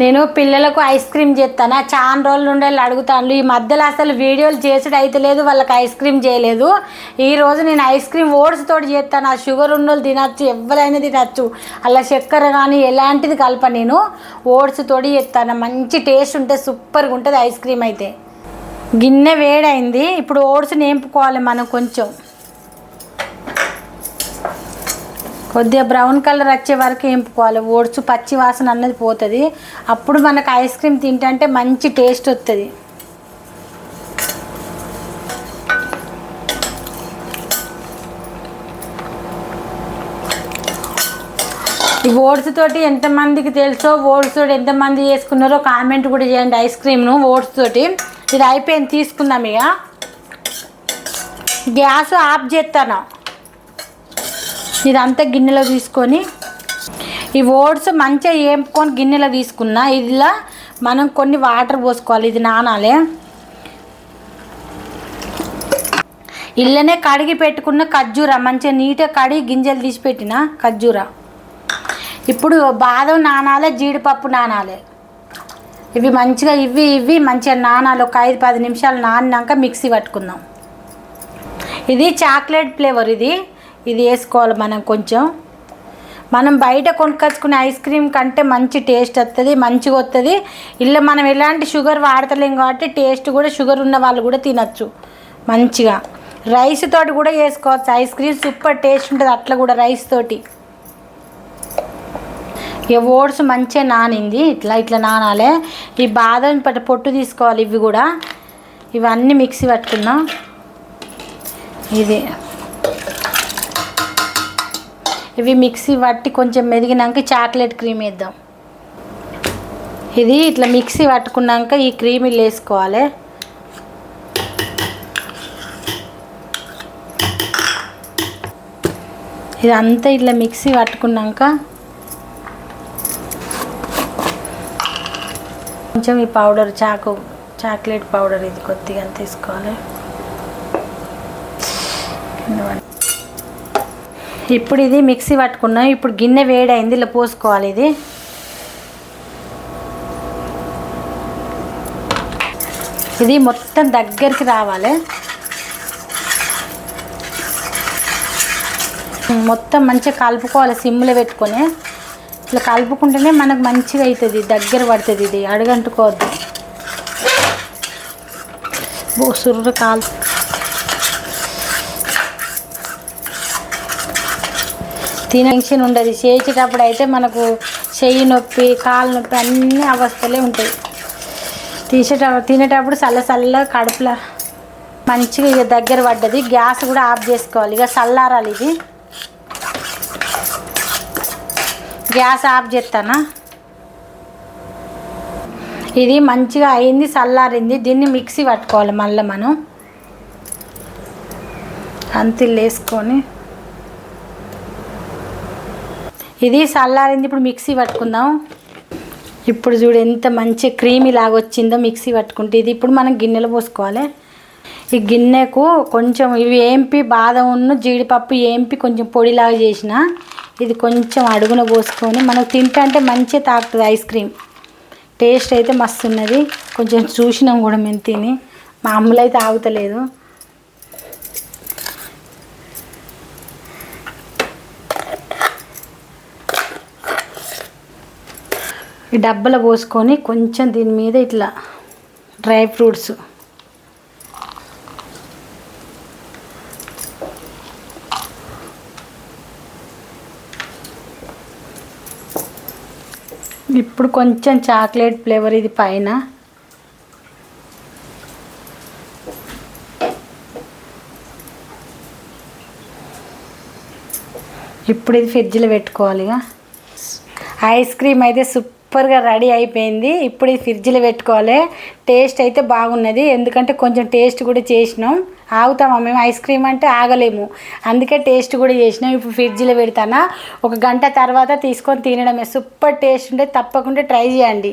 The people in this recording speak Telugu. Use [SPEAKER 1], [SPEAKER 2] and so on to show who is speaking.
[SPEAKER 1] నేను పిల్లలకు ఐస్ క్రీమ్ చేస్తాను చాలా రోజులు ఉండే అడుగుతాను ఈ మధ్యలో అసలు వీడియోలు చేసుడు అయితే లేదు వాళ్ళకి ఐస్ క్రీమ్ చేయలేదు. ఈ రోజు నేను ఐస్ క్రీమ్ ఓట్స్ తోటి చేస్తాను ఆ షుగర్ ఉన్న వాళ్ళు తినచ్చు ఎవరైనా తినచ్చు. అలా చక్కెర కానీ ఎలాంటిది కలప నేను. ఓట్స్ తోటి చేస్తాను మంచి టేస్ట్ ఉంటే సూపర్గా ఉంటుంది ఐస్ క్రీమ్ అయితే. గిన్నె వేడైంది ఇప్పుడు ఓట్స్ నేంపుకోవాలి మనం కొంచెం. కొద్దిగా బ్రౌన్ కలర్ వచ్చే వరకు వేపుకోవాలి ఓడ్చు పచ్చి వాసన అన్నది పోతుంది. అప్పుడు మనకు ఐస్ క్రీమ్ తింటే మంచి టేస్ట్ వస్తుంది ఈ ఓట్స్ తోటి ఎంతమందికి తెలుసో ఓట్స్ తోటి ఎంతమంది చేసుకున్నారో కామెంట్ కూడా చేయండి ఐస్ క్రీమ్ను ఓట్స్ తోటి. ఇది అయిపోయింది తీసుకుందాం ఇక. గ్యాస్ ఆఫ్ చేస్తాను ఇదంతా గిన్నెలో తీసుకొని ఈ ఓట్స్ మంచిగా వేపుకొని గిన్నెలో తీసుకున్నా. ఇదిలా మనం కొన్ని వాటర్ పోసుకోవాలి. ఇది నానాలే. ఇళ్ళనే కడిగి పెట్టుకున్న ఖర్జూర మంచిగా నీట్గా కడిగి గింజలు తీసి పెట్టిన ఖర్జూర. ఇప్పుడు బాదం నానాలే జీడిపప్పు నానాలే. ఇవి మంచిగా ఇవి ఇవి మంచిగా నానాలు. ఒక ఐదు పది నిమిషాలు నానినాక మిక్సీ పట్టుకుందాం. ఇది చాక్లెట్ ఫ్లేవర్ ఇది. ఇది వేసుకోవాలి మనం కొంచెం. మనం బయట కొనుక్కొచ్చుకునే ఐస్ క్రీమ్ కంటే మంచి టేస్ట్ వస్తుంది మంచిగా వస్తుంది ఇలా మనం ఎలాంటి షుగర్ వాడతలేం కాబట్టి టేస్ట్ కూడా షుగర్ ఉన్న వాళ్ళు కూడా తినచ్చు మంచిగా. రైస్ తోటి కూడా చేసుకోవచ్చు ఐస్ క్రీమ్ సూపర్ టేస్ట్ ఉంటుంది అట్లా కూడా రైస్ తోటి. ఇక ఓట్స్ మంచిగా నానింది. ఇట్లా ఇట్లా నానాలే. ఈ బాదం పట్టు పొట్టు తీసుకోవాలి ఇవి కూడా. ఇవన్నీ మిక్సీ పట్టుకుందాం. ఇది. ఇవి మిక్సీ పట్టి కొంచెం మెదిగినాక చాక్లెట్ క్రీమ్ వేద్దాం. ఇది ఇట్లా మిక్సీ పట్టుకున్నాక ఈ క్రీమ్ ఇల్లు వేసుకోవాలి. అంతా ఇట్లా మిక్సీ పట్టుకున్నాక కొంచెం ఈ పౌడర్ చాకు చాక్లెట్ పౌడర్ ఇది కొద్దిగా తీసుకోవాలి. ఇప్పుడు ఇది మిక్సీ పట్టుకున్నాం. ఇప్పుడు గిన్నె వేడైంది. ఇలా పోసుకోవాలి ఇది. ఇది మొత్తం దగ్గరికి రావాలి. మొత్తం మంచిగా కలుపుకోవాలి సిమ్లో పెట్టుకొని. ఇట్లా కలుపుకుంటేనే మనకు మంచిగా అవుతుంది. దగ్గర పడుతుంది ఇది. అడుగంటుకోవద్దు. సుర్రు కాలు. టెన్షన్ ఉండదు. చేసేటప్పుడు అయితే మనకు చెయ్యి నొప్పి కాలు నొప్పి అన్ని అవస్థలే ఉంటాయి. తీసేటప్పుడు తినేటప్పుడు చల్ల చల్ల కడుపులో మంచిగా ఇక దగ్గర పడ్డది. గ్యాస్ కూడా ఆఫ్ చేసుకోవాలి. ఇక చల్లారాలి ఇది. గ్యాస్ ఆఫ్ చేస్తానా ఇది మంచిగా అయింది చల్లారింది దీన్ని మిక్సీ పట్టుకోవాలి మళ్ళీ మనం. అంతిల్లు వేసుకొని ఇది చల్లారింది ఇప్పుడు మిక్సీ పట్టుకుందాం. ఇప్పుడు చూడు ఎంత మంచి క్రీమీ లాగా వచ్చిందో మిక్సీ పట్టుకుంటే. ఇది ఇప్పుడు మనం గిన్నెలో పోసుకోవాలి. ఈ గిన్నెకు కొంచెం ఇవి ఏంపి బాదం ఉన్న జీడిపప్పు ఏంపి కొంచెం పొడిలాగా చేసిన ఇది కొంచెం అడుగున పోసుకొని మనకు తింటే మంచిగా తాకుతుంది ఐస్ క్రీమ్. టేస్ట్ అయితే మస్తు ఉన్నది. కొంచెం చూసినాం కూడా మేము తిని. మా అమ్ములు అయితే ఆగుతలేదు. డబ్బలో పోసుకొని కొంచెం దీని మీద ఇట్లా డ్రై ఫ్రూట్స్. ఇప్పుడు కొంచెం చాక్లెట్ ఫ్లేవర్ ఇది పైన. ఇప్పుడు ఇది ఫ్రిడ్జ్లో పెట్టుకోవాలి ఇక. ఐస్ క్రీమ్ అయితే సూపర్గా రెడీ అయిపోయింది. ఇప్పుడు ఇది ఫ్రిడ్జ్లో పెట్టుకోవాలి. టేస్ట్ అయితే బాగున్నది. ఎందుకంటే కొంచెం టేస్ట్ కూడా చేసినాం. ఆగుతామా మేము? ఐస్ క్రీమ్ అంటే ఆగలేము. అందుకే టేస్ట్ కూడా చేసినాం. ఇప్పుడు ఫ్రిడ్జ్లో పెడతానా? ఒక గంట తర్వాత తీసుకొని తినడమే. సూపర్ టేస్ట్ ఉంటే తప్పకుండా ట్రై చేయండి.